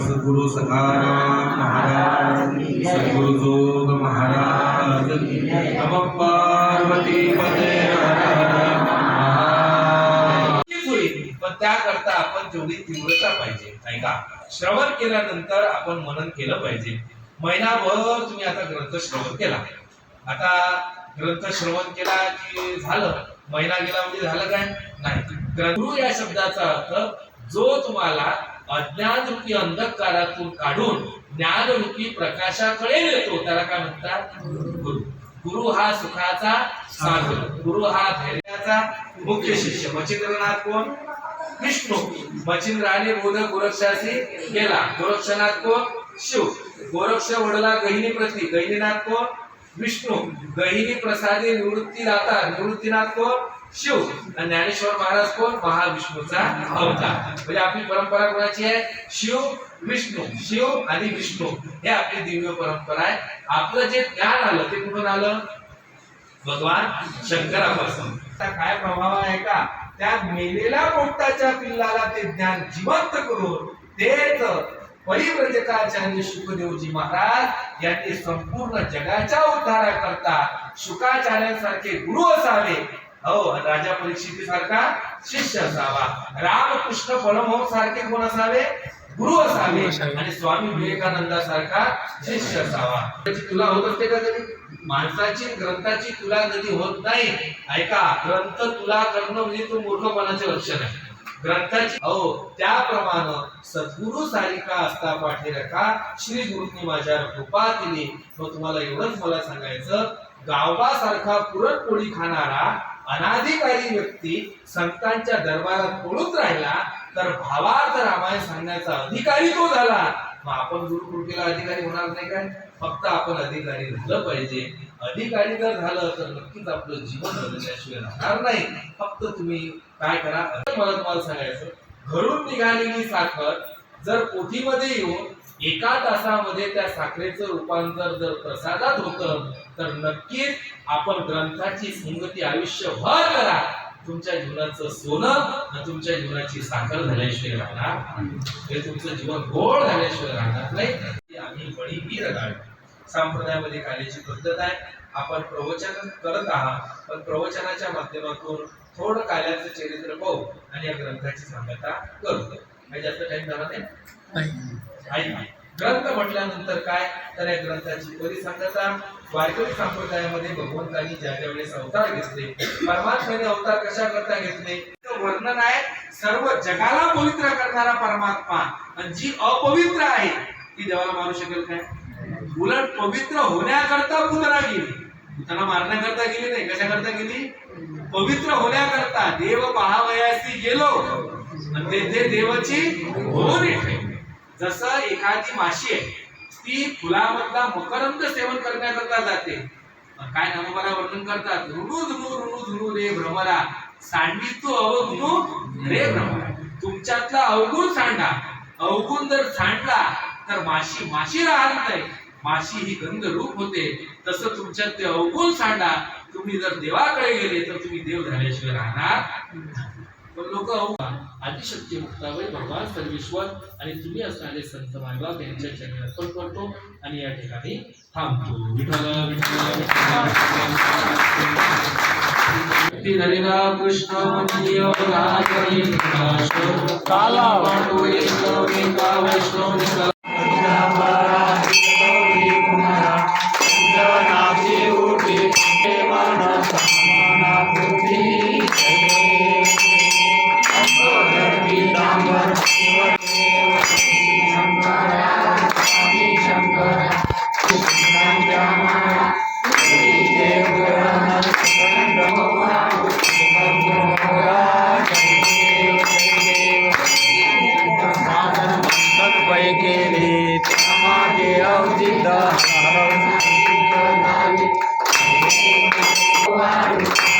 सद्गुरु सखाराम महाराज सद्गुरु जोग महाराज की जय. नमः पार्वती पते हर हर महादेव. नक्कीच होईल पण त्याकरता तेवढी तीव्रता पाहिजे ऐका श्रवण केल्यानंतर आपण मनन केलं पाहिजे. महिनाभर तुम्ही आता ग्रंथ श्रवण केला. आता ग्रंथ श्रवण केला की झालं? महिना गेला म्हणजे झालं काय? नाही. गुरु या शब्दाचा अर्थ जो तुम्हाला अज्ञान रूपी अंधकारातून काढून ज्ञान रूपी प्रकाशाकडे नेतो त्याला काय म्हणतात? गुरु. गुरु हा सुखाचा सागर गुरु हा धैर्याचा मुख्य शिष्य. मच्छिंद्रनाथ कोण? विष्णू मच्छिंद्राने बोध गोरक्षाशी गेला गोरक्षनाथ कोण शिव गोरक्ष वडला गहिनी प्रती गहिनीनाथ को विष्णू गहिनी प्रसादी निवृत्ती दाता निवृत्तीनाथ को शिव आणि ज्ञानेश्वर महाराज कोण महाविष्णूचा अवतार. म्हणजे आपली परंपरा कोणाची आहे? शिव विष्णू शिव आणि विष्णू. हे आपली दिव्य परंपरा आहे. आपलं जे ज्ञान आलं ते कुठून आलं? भगवान शंकरापासून. आता काय प्रभाव आहे का? त्या मेलेल्या पोपटाच्या पिल्लाला ते ज्ञान जिवंत करून तेच परिव्रजकाचार्य शुकदेवजी महाराज यांनी संपूर्ण जगाच्या उद्धाराकरता शुकाचार्यांसारखे गुरु असावे. हो राजा परीक्षिती सारखा शिष्य असावा. रामकृष्ण परमहंस सारखे कोण असावे. गुरु असावे. आणि स्वामी विवेकानंदा सारखा शिष्य असावा. त्याची तुला होत असते का कधी? माणसाची ग्रंथाची तुला कधी होत नाही. ऐका ग्रंथ तुला करणं म्हणजे तू मूर्खपणाचे लक्षण आहे. ग्रंथाची हो त्याप्रमाणे सद्गुरु सारिका असता पाठीरखा श्री गुरुंनी माझ्यावर कृपा केली. मग तुम्हाला एवढंच मला सांगायचं. गावासारखा पुरणपोळी खाणारा अनाधिकारी व्यक्ती संतांच्या दरबारात पळून राहिला. तर भावार्थ रामायण सांगण्याचा अधिकारी तो झाला. मग आपण गुरुकृपेला अधिकारी होणार नाही काय? फक्त आपण अधिकारी झालं पाहिजे. अधिकारी जर झालं तर नक्कीच आपलं जीवन बदलल्याशिवाय राहणार नाही. फक्त तुम्ही काय करा? मला तुम्हाला सांगायचं घरून निघालेली साखर जर पोथीमध्ये येऊन एका तासामध्ये त्या साखरेचं रूपांतर जर प्रसादात होतं तर नक्कीच आपण ग्रंथाची संगती आयुष्यभर करा. तुमच्या जीवनाचं सोनं आणि तुमच्या जीवनाची साखर झाल्याशिवाय राहणार हे तुमचं जीवन गोड झाल्याशिवाय राहणार नाही. आम्ही बळी वीर संप्रदायामध्ये कार्याची पद्धत आहे. आपण प्रवचन करत आहात पण प्रवचनाच्या माध्यमातून थोडं कार्याचं चरित्र पाहू आणि या ग्रंथाची सांगता करू. काही जास्त टाइम झाला नाही. ग्रंथ म्हटल्यानंतर काय? तर या ग्रंथाची परिसंगता वारकरी संप्रदायामध्ये भगवंतांनी ज्या ज्या वेळेस अवतार घेतले परमात्म्याने अवतार कशा करता घेतले? वर्णन आहे सर्व जगाला पवित्र करणारा परमात्मा. आणि जी अपवित्र आहे ती देवाला मारू शकेल काय? उलट पवित्र होण्याकरता पुतळा गेली. पुतळा मारण्याकरता गेली नाही कशाकरता गेली? पवित्र होण्याकरता. देव पहावयासी गेलो. आणि तेथे देवाची होऊन जसं एखादी माशी आहे ती फुलामधला मकरंद सेवन करण्याकरता जाते. काय नामोबाला वर्णन करतात? ऋणू धुनू ऋणू धुनू रे भ्रमरा. सांडी तू अवगुणू रे भ्रमरा. तुमच्यातला अवगुण सांडा. अवगुण जर सांडला तर माशी माशी राहत नाही. माशी ही गंध रूप होते. तसं तुमच्यात ते अवगुण सांडा तुम्ही जर देवाकडे गेले तर तुम्ही देव झाल्याशिवाय राहणार पण लोक आदिशक्ती मुक्तावय भगवान सर्वेश्वर आणि तुम्ही असणारे संत मायबाप यांच्या चरणी अर्पण करतो आणि या ठिकाणी थांबतो. हरिरा कृष्ण काला. वैष्णव भगवान